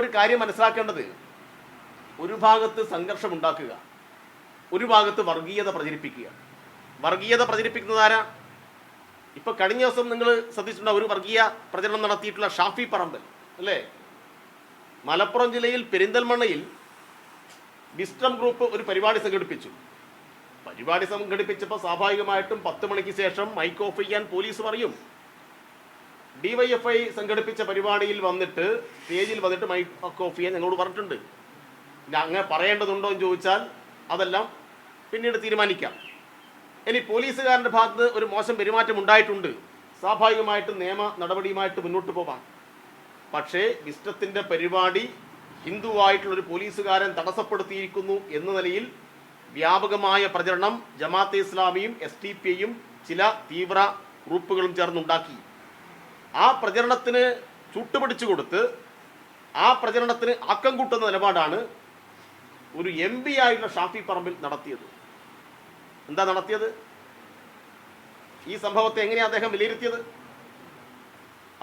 ഒരു കാര്യം മനസ്സിലാക്കേണ്ടത്. ഒരു ഭാഗത്ത് സംഘർഷം ഉണ്ടാക്കുക ഒരു ഭാഗത്ത് വർഗീയത പ്രചരിപ്പിക്കുക. വർഗീയത പ്രചരിപ്പിക്കുന്നത് ആരാ? ഇപ്പൊ കഴിഞ്ഞ ദിവസം നിങ്ങൾ ശ്രദ്ധിച്ചിട്ടുണ്ട്? ഒരു വർഗീയ പ്രചരണം നടത്തിയിട്ടുള്ള ഷാഫി പറമ്പൽ അല്ലേ? മലപ്പുറം ജില്ലയിൽ പെരിന്തൽമണ്ണയിൽ വിസ്റ്റം ഗ്രൂപ്പ് ഒരു പരിപാടി സംഘടിപ്പിച്ചു. പരിപാടി സംഘടിപ്പിച്ചപ്പോൾ സ്വാഭാവികമായിട്ടും പത്ത് മണിക്ക് ശേഷം മൈക്ക് ഓഫ് ചെയ്യാൻ പോലീസ് പറയും. ഡിവൈഎഫ്ഐ സംഘടിപ്പിച്ച പരിപാടിയിൽ വന്നിട്ട് സ്റ്റേജിൽ വന്നിട്ട് മൈക്ക് ഓഫ് ചെയ്യാൻ ഞങ്ങളോട് പറഞ്ഞിട്ടുണ്ട്. അങ്ങനെ പറയേണ്ടതുണ്ടോ എന്ന് ചോദിച്ചാൽ അതെല്ലാം പിന്നീട് തീരുമാനിക്കാം. ഇനി പോലീസുകാരന്റെ ഭാഗത്ത് ഒരു മോശം പെരുമാറ്റം ഉണ്ടായിട്ടുണ്ട്. സ്വാഭാവികമായിട്ടും നിയമ നടപടിയുമായിട്ട് മുന്നോട്ട് പോവാം. പക്ഷേ വിസ്റ്റത്തിന്റെ പരിപാടി ഹിന്ദുവായിട്ടുള്ള ഒരു പോലീസുകാരൻ തടസ്സപ്പെടുത്തിയിരിക്കുന്നു എന്ന നിലയിൽ വ്യാപകമായ പ്രചരണം ജമാഅത്തെ ഇസ്ലാമിയും എസ് ടി പിയും ചില തീവ്ര ഗ്രൂപ്പുകളും ചേർന്നുണ്ടാക്കി. ആ പ്രചരണത്തിന് ചുട്ടുപിടിച്ചു കൊടുത്ത് ആ പ്രചരണത്തിന് ആക്കം കൂട്ടുന്ന നിലപാടാണ് ഒരു എം പി ആയിട്ടുള്ള ഷാഫി പറമ്പിൽ നടത്തിയത്. എന്താ നടത്തിയത്? ഈ സംഭവത്തെ എങ്ങനെയാണ് അദ്ദേഹം വിലയിരുത്തിയത്?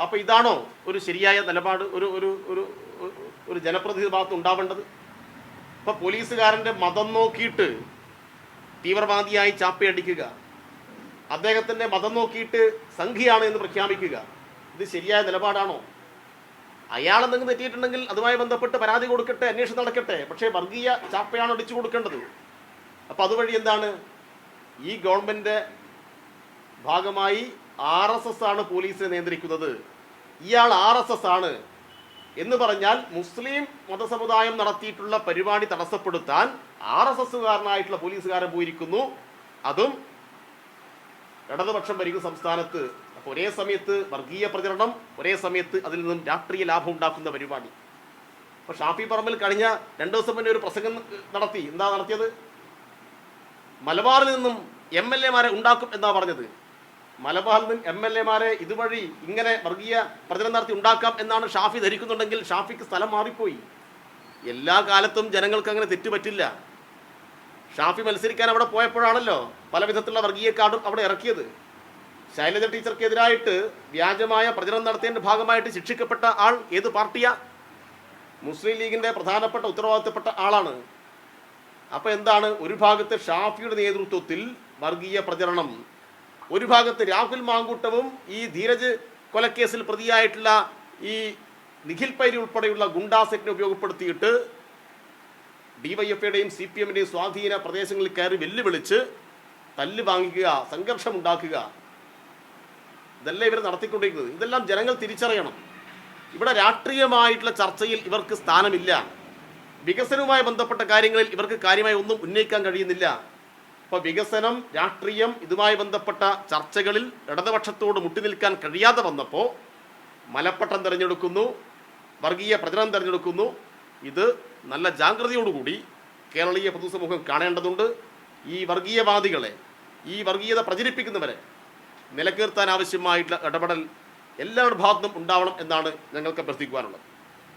അപ്പോൾ ഇതാണോ ഒരു ശരിയായ നിലപാട് ഒരു ഒരു ഒരു ഒരു- ജനപ്രതിനിധി ഭാഗത്ത് ഉണ്ടാവേണ്ടത്? ഇപ്പൊ പോലീസുകാരന്റെ മതം നോക്കിയിട്ട് തീവ്രവാദിയായി ചാപ്പയടിക്കുക അദ്ദേഹത്തിന്റെ മതം നോക്കിയിട്ട് സംഘിയാണ് എന്ന് പ്രഖ്യാപിക്കുക ഇത് ശരിയായ നിലപാടാണോ? അയാൾ എന്തെങ്കിലും തെറ്റിയിട്ടുണ്ടെങ്കിൽ അതുമായി ബന്ധപ്പെട്ട് പരാതി കൊടുക്കട്ടെ അന്വേഷണം നടക്കട്ടെ. പക്ഷേ വർഗീയ ചാപ്പയാണ് അടിച്ചു കൊടുക്കേണ്ടത്? അപ്പം അതുവഴി എന്താണ്? ഈ ഗവൺമെന്റ് ഭാഗമായി ആർ എസ് എസ് ആണ് പോലീസിനെ നിയന്ത്രിക്കുന്നത്. ഇയാൾ ആർ എസ് എസ് ആണ്. എന്ന് പറഞ്ഞാൽ മുസ്ലിം മതസമുദായം നടത്തിയിട്ടുള്ള പരിപാടി തടസ്സപ്പെടുത്താൻ ആർ എസ് എസ്സുകാരനായിട്ടുള്ള പോലീസുകാരൻ പോയിരിക്കുന്നു. അതും ഇടതുപക്ഷം ഭരിക്കുന്ന സംസ്ഥാനത്ത് അപ്പോൾ ഒരേ സമയത്ത് വർഗീയ പ്രചരണം ഒരേ സമയത്ത് അതിൽ നിന്നും രാഷ്ട്രീയ ലാഭം ഉണ്ടാക്കുന്ന പരിപാടി. അപ്പോൾ ഷാഫി പറമ്പിൽ കഴിഞ്ഞ രണ്ടു ദിവസം മുന്നേ ഒരു പ്രസംഗം നടത്തി. എന്താ നടത്തിയത്? മലബാറിൽ നിന്നും എം എൽ എമാരെ ഉണ്ടാക്കും എന്നാ പറഞ്ഞത്. മലബാറിൽ നിന്നും എം എൽ എമാരെ ഇതുവഴി ഇങ്ങനെ വർഗീയ പ്രചരണം നടത്തി ഉണ്ടാക്കാം എന്നാണ് ഷാഫി ധരിക്കുന്നുണ്ടെങ്കിൽ ഷാഫിക്ക് സ്ഥലം മാറിപ്പോയി. എല്ലാ കാലത്തും ജനങ്ങൾക്ക് അങ്ങനെ തെറ്റുപറ്റില്ല ഷാഫി മത്സരിക്കാൻ അവിടെ പോയപ്പോഴാണല്ലോ പല വിധത്തിലുള്ള വർഗീയ കാർഡും അവിടെ ഇറക്കിയത്. ശൈലജ ടീച്ചർക്കെതിരായിട്ട് വ്യാജമായ പ്രചരണം നടത്തിയതിന്റെ ഭാഗമായിട്ട് ശിക്ഷിക്കപ്പെട്ട ആൾ ഏത് പാർട്ടിയാ? മുസ്ലിം ലീഗിന്റെ പ്രധാനപ്പെട്ട ഉത്തരവാദിത്തപ്പെട്ട ആളാണ്. അപ്പോൾ എന്താണ് ഒരു ഭാഗത്ത് ഷാഫിയുടെ നേതൃത്വത്തിൽ വർഗീയ പ്രചരണം ഒരു ഭാഗത്ത് രാഹുൽ മാങ്കൂട്ടവും ഈ ധീരജ് കൊലക്കേസിൽ പ്രതിയായിട്ടുള്ള ഈ നിഖിൽ പൈരി ഉൾപ്പെടെയുള്ള ഗുണ്ടാസെറ്റിനെ ഉപയോഗപ്പെടുത്തിയിട്ട് ഡിവൈഎഫ്ഐയുടെയും സി പി എമ്മിന്റെയും സ്വാധീന പ്രദേശങ്ങളിൽ കയറി വെല്ലുവിളിച്ച് തല്ല് വാങ്ങിക്കുക സംഘർഷം ഉണ്ടാക്കുക ഇതെല്ലാം ഇവർ നടത്തിക്കൊണ്ടിരിക്കുന്നത്? ഇതെല്ലാം ജനങ്ങൾ തിരിച്ചറിയണം. ഇവിടെ രാഷ്ട്രീയമായിട്ടുള്ള ചർച്ചയിൽ ഇവർക്ക് സ്ഥാനമില്ല. വികസനവുമായി ബന്ധപ്പെട്ട കാര്യങ്ങളിൽ ഇവർക്ക് കാര്യമായി ഒന്നും ഉന്നയിക്കാൻ കഴിയുന്നില്ല. അപ്പോൾ വികസനം രാഷ്ട്രീയം ഇതുമായി ബന്ധപ്പെട്ട ചർച്ചകളിൽ ഇടതുപക്ഷത്തോട് മുട്ടി നിൽക്കാൻ കഴിയാതെ വന്നപ്പോൾ മലപ്പട്ടം തിരഞ്ഞെടുക്കുന്നു വർഗീയ പ്രചരണം തിരഞ്ഞെടുക്കുന്നു. ഇത് നല്ല ജാഗ്രതയോടുകൂടി കേരളീയ പൊതുസമൂഹം കാണേണ്ടതുണ്ട്. ഈ വർഗീയവാദികളെ ഈ വർഗീയത പ്രചരിപ്പിക്കുന്നവരെ നിലനിർത്താൻ ആവശ്യമായിട്ടുള്ള ഇടപെടൽ എല്ലാവരുടെ ഭാഗത്തും ഉണ്ടാവണം എന്നാണ് ഞങ്ങൾക്ക് അഭ്യർത്ഥിക്കുവാനുള്ളത്.